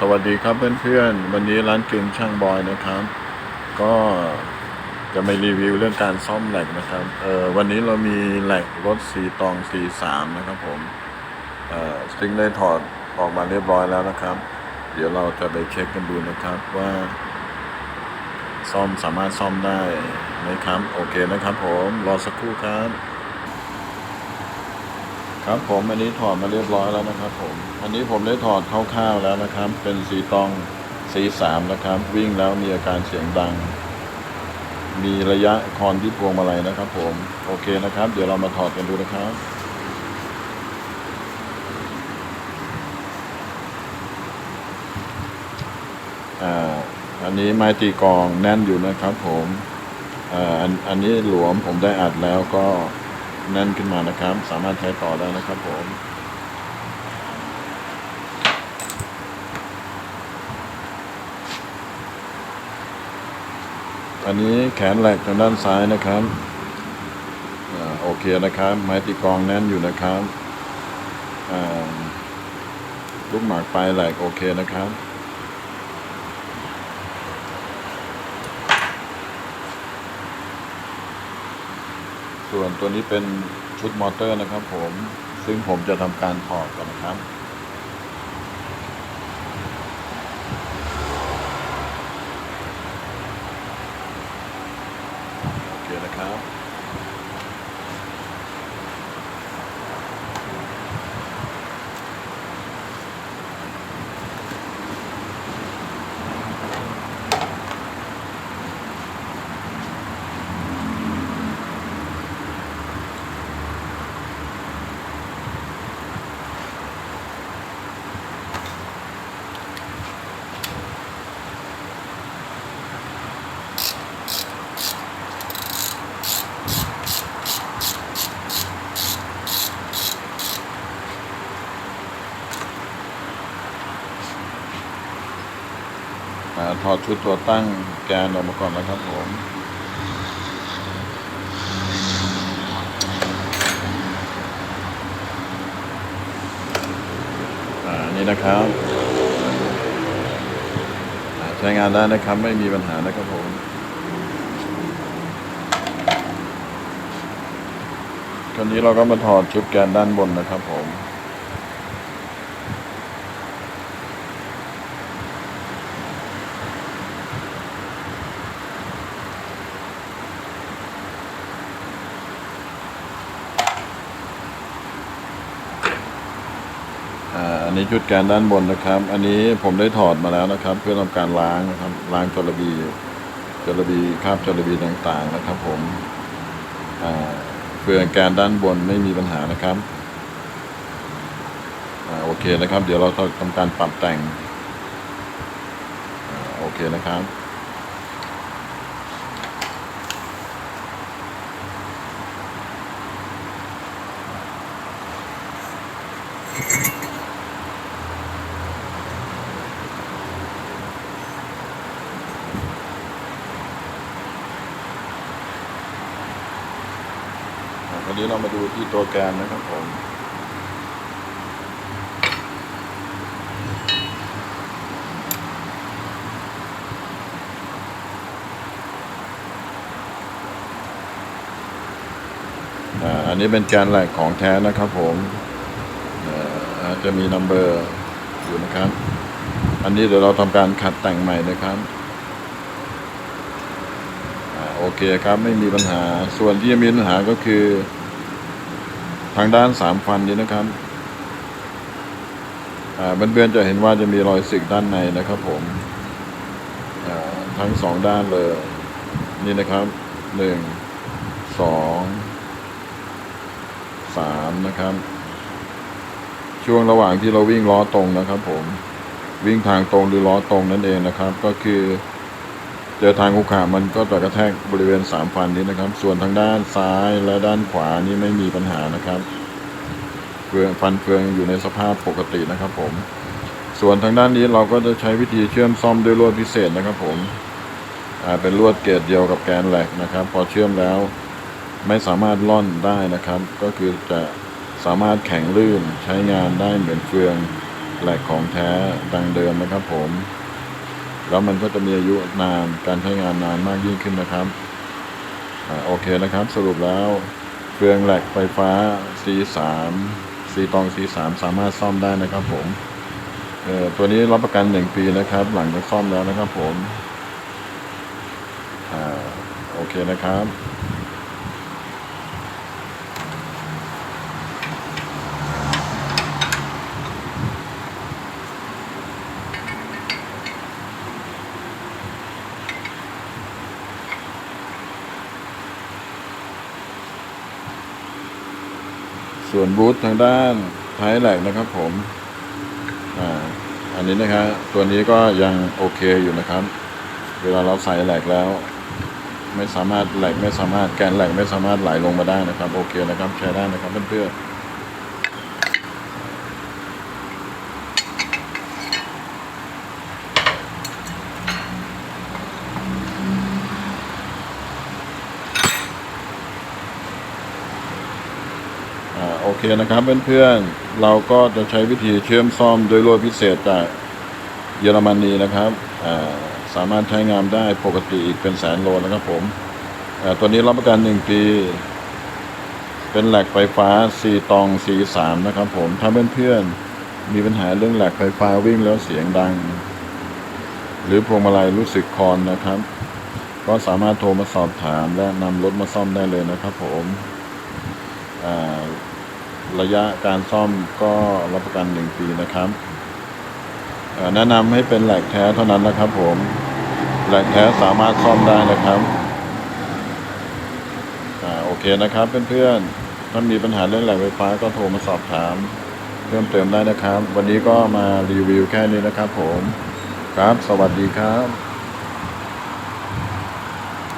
สวัสดีครับเพื่อนๆ วันนี้ร้านกึมช่างบอยนะครับ ก็จะมารีวิวเรื่องการซ่อมแหลกนะครับเออวันนี้เรามีแหลกรถสีตองสีสามนะครับผมเอ่อซึ่งได้ถอดออกมาเรียบร้อยแล้วนะครับ เดี๋ยวเราจะไปเช็คกันดูนะครับว่า ซ่อมสามารถซ่อมได้ไหมครับ โอเคนะครับผม รอสักครู่ครับ ครับผมอันนี้ถอดมาเรียบร้อยแล้วนะครับผม อันนี้ผมได้ถอดคร่าวๆแล้วนะครับ เป็นสีตองสีสามนะครับ วิ่งแล้วมีอาการเสียงดัง มีระยะคอนที่พวงมาลัยนะครับ ผมโอเคนะครับ เดี๋ยวเรามาถอดกันดูนะครับอ่าอันนี้ไม้ตีกองแน่นอยู่นะครับ ผมอ่าอันอันนี้หลวมผมได้อัดแล้วก็ แน่นขึ้นมานะครับ สามารถใช้ต่อได้นะครับผมอันนี้แขนแหลกทางด้านซ้ายนะครับอโอเคนะครับ ไม้ตีกองแน่นอยู่นะครับลูกหมากปลายแหลกโอเคนะครับ ส่วนตัวนี้เป็นชุดมอเตอร์นะครับผมซึ่งผมจะทำการถอดกันนะครับโอเคนะครับ ถอดชุดตัวตั้งแกนออกมาก่อนนะครับผมอ่านี่นะครับใช้งานได้นะครับไม่มีปัญหานะครับผมคราวนี้เราก็มาถอดชุดแกนด้านบนนะครับผม อันนี้ชุดแกนด้านบนนะครับ อันนี้ผมได้ถอดมาแล้วนะครับ เพื่อทำการล้างนะครับ ล้างจระบีจระบีคราบจระบีต่างๆนะครับ ผมเฟืองแกนด้านบนไม่มีปัญหานะครับอโอเคนะครับ เดี๋ยวเราจะทำการปรับแต่งอโอเคนะครับ วนี้เรามาดูที่ตัวแกนนะครับผมอ่าอันนี้เป็นแกนแหลกของแท้นะครับผมอ่าจจะมีนัมเบอร์อยู่นะครับ อันนี้เดี๋ยวเราทำการขัดแต่งใหม่นะครับอ่าโอเคครับไม่มีปัญหาส่วนที่มีปัญหาก็คือ ทางด้านสามฟันนี้นะครับเพื่อนๆจะเห็นว่าจะมีรอยสึกด้านในนะครับ ผมทั้งสองด้านเลย นี่นะครับหนึ่งสองสามนะครับ ช่วงระหว่างที่เราวิ่งล้อตรงนะครับ ผมวิ่งทางตรงหรือล้อตรงนั่นเองนะครับ ก็คือ เจอทางขุขามันก็จะกระแทกบริเวณสามฟันนี้นะครับ ส่วนทางด้านซ้ายและด้านขวานี่ไม่มีปัญหานะครับเฟืองฟันเฟืองอยู่ในสภาพปกตินะครับ ผม ส่วนทางด้านนี้เราก็จะใช้วิธีเชื่อมซ่อมด้วยลวดพิเศษนะครับ ผมเป็นลวดเกรดเดียวกับแกนแหลกนะครับ พอเชื่อมแล้วไม่สามารถล่อนได้นะครับ ก็คือจะสามารถแข็งลื่นใช้งานได้เหมือนเฟืองแหลกของแท้ดังเดิมนะครับผม แล้วมันก็จะมีอายุนานการใช้งานนานมากยิ่งขึ้นนะครับอโอเคนะครับ สรุปแล้วเฟืองแหลกไฟฟ้า C3 C ตอง C3 สามารถซ่อมได้นะครับ ผมเออตัวนี้รับประกัน1ปีนะครับ หลังจากซ่อมแล้วนะครับ ผมอโอเคนะครับ ส่วนบูธทางด้านท้ายแหลกนะครับผมอ่าอันนี้นะครับตัวนี้ก็ยังโอเคอยู่นะครับ เวลาเราใส่แหลกแล้ว ไม่สามารถแหลกไม่สามารถแกนแหลกไม่สามารถไหลลงมาได้นะครับ โอเคนะครับใช้ได้นะครับเพื่อนๆ เคนะครับเพื่อนๆเราก็จะใช้วิธีเชื่อมซ่อมโดยลวดพิเศษจากเยอรมนีนะครับสามารถใช้งานได้ปกติอีกเป็นแสนโลนะครับผมตัวนี้รับประกันหนึ่งปี เป็นแหลกไฟฟ้า 4 ตอง C3 นะครับผมถ้าเพื่อนๆมีปัญหาเรื่องแหลกไฟฟ้าวิ่งแล้วเสียงดัง หรือพวงมาลัยรู้สึกคอนนะครับ ก็สามารถโทรมาสอบถามและนำรถมาซ่อมได้เลยนะครับผม ระยะการซ่อมก็รับประกัน 1 ปีนะครับ แนะนำให้เป็นแหลกแท้เท่านั้นนะครับผม แหลกแท้สามารถซ่อมได้นะครับอโอเคนะครับเพื่อนๆ ถ้ามีปัญหาเรื่องแหลกไฟฟ้าก็โทรมาสอบถาม เพิ่มเติมได้นะครับ วันนี้ก็มารีวิวแค่นี้นะครับผม ครับ สวัสดีครับ